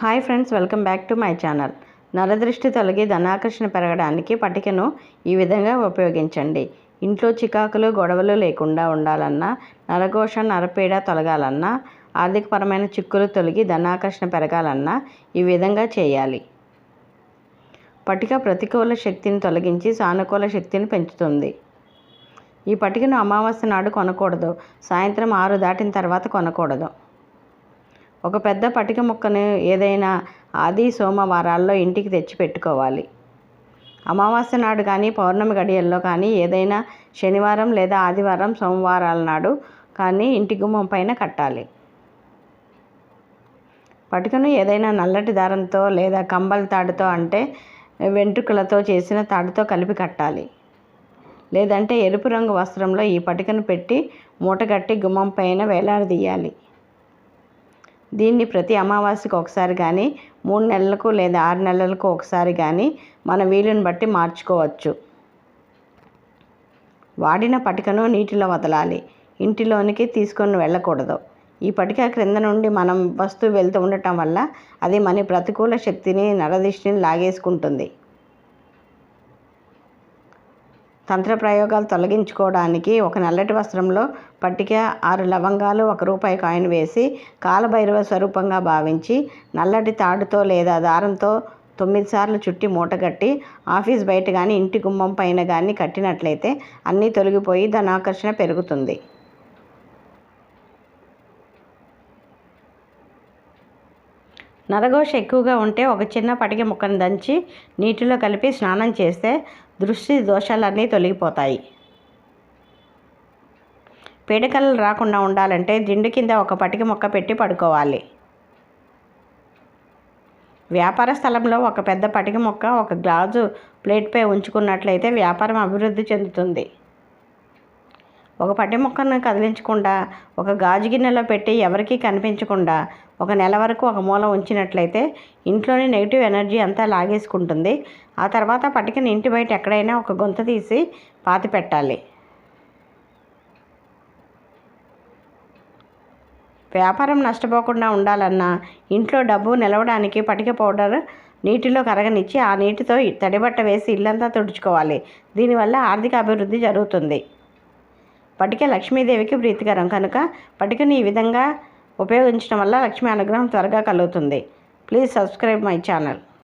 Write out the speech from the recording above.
Hi friends welcome back to my channel. నరదృష్టి తొలగి ధనాకర్షణ పెరగడానికి పటికను ఈ విధంగా ఉపయోగించండి. ఇంట్లో చికాకులు గొడవలు లేకుండా ఉండాలన్నా నరఘోష నరపీడ తొలగాలన్నా ఆర్థికపరమైన చిక్కులు తొలగి ధనాకర్షణ పెరగాలన్నా ఈ విధంగా చేయాలి. పటిక ప్రతికూల శక్తిని తొలగించి సానుకూల శక్తిని పెంచుతుంది. ఈ పటికను అమావాస్య నాడు కొనకూడదు. సాయంత్రం ఆరు దాటిన తర్వాత కొనకూడదు. ఒక పెద్ద పటిక ముక్కను ఏదైనా ఆది సోమవారాల్లో ఇంటికి తెచ్చి పెట్టుకోవాలి అమావాస్య నాడు కానీ పౌర్ణమి గడియల్లో కానీ ఏదైనా శనివారం లేదా ఆదివారం సోమవారాల నాడు కానీ ఇంటి గుమ్మం పైన కట్టాలి. పటికను ఏదైనా నల్లటి దారంతో లేదా కంబల్ తాడుతో అంటే వెంట్రుకలతో చేసిన తాడుతో కలిపి కట్టాలి. లేదంటే ఎరుపు రంగు వస్త్రంలో ఈ పటికను పెట్టి మూటగట్టి గుమ్మం పైన వేలాడదీయాలి. దీన్ని ప్రతి అమావాస్యకు ఒకసారి కానీ మూడు నెలలకు లేదా ఆరు నెలలకు ఒకసారి కానీ మన వీలుని బట్టి మార్చుకోవచ్చు. వాడిన పటికను నీటిలో వదలాలి. ఇంటిలోనికి తీసుకొని వెళ్ళకూడదు. ఈ పటిక క్రింద నుండి మనం వస్తువు వెళ్తూ ఉండటం వల్ల అది మన ప్రతికూల శక్తిని నరదిష్టిని లాగేసుకుంటుంది. తంత్ర ప్రయోగాలు తొలగించుకోవడానికి ఒక నల్లటి వస్త్రంలో పట్టిక ఆరు లవంగాలు ఒక రూపాయి కాయిన్ వేసి కాలభైరవ స్వరూపంగా భావించి నల్లటి తాడుతో లేదా దారంతో తొమ్మిది సార్లు చుట్టి మూటగట్టి ఆఫీస్ బయట కానీ ఇంటి గుమ్మం పైన కానీ కట్టినట్లయితే అన్నీ తొలగిపోయి ధనాకర్షణ పెరుగుతుంది. నరఘోష ఎక్కువగా ఉంటే ఒక చిన్న పటిక ముక్కను దంచి నీటిలో కలిపి స్నానం చేస్తే దృష్టి దోషాలన్నీ తొలగిపోతాయి. పీడకలు రాకుండా ఉండాలంటే దిండు కింద ఒక పటిక మొక్క పెట్టి పడుకోవాలి. వ్యాపార స్థలంలో ఒక పెద్ద పటిక మొక్క ఒక గ్లాజు ప్లేట్పై ఉంచుకున్నట్లయితే వ్యాపారం అభివృద్ధి చెందుతుంది. ఒక పట్టి మొక్కను కదిలించకుండా ఒక గాజు గిన్నెలో పెట్టి ఎవరికీ కనిపించకుండా ఒక నెల వరకు ఒక మూల ఉంచినట్లయితే ఇంట్లోని నెగిటివ్ ఎనర్జీ అంతా లాగేసుకుంటుంది. ఆ తర్వాత పట్టికని ఇంటి బయట ఎక్కడైనా ఒక గొంత తీసి పాతి పెట్టాలి. వ్యాపారం నష్టపోకుండా ఉండాలన్నా ఇంట్లో డబ్బు నిలవడానికి పటిక పౌడర్ నీటిలో కరగనిచ్చి ఆ నీటితో తడిబట్ట వేసి ఇల్లంతా తుడుచుకోవాలి. దీనివల్ల ఆర్థిక అభివృద్ధి జరుగుతుంది. పటిక లక్ష్మీదేవికి ప్రీతికరం. కనుక పటికని ఈ విధంగా ఉపయోగించడం వల్ల లక్ష్మీ అనుగ్రహం త్వరగా కలుగుతుంది. Please subscribe my channel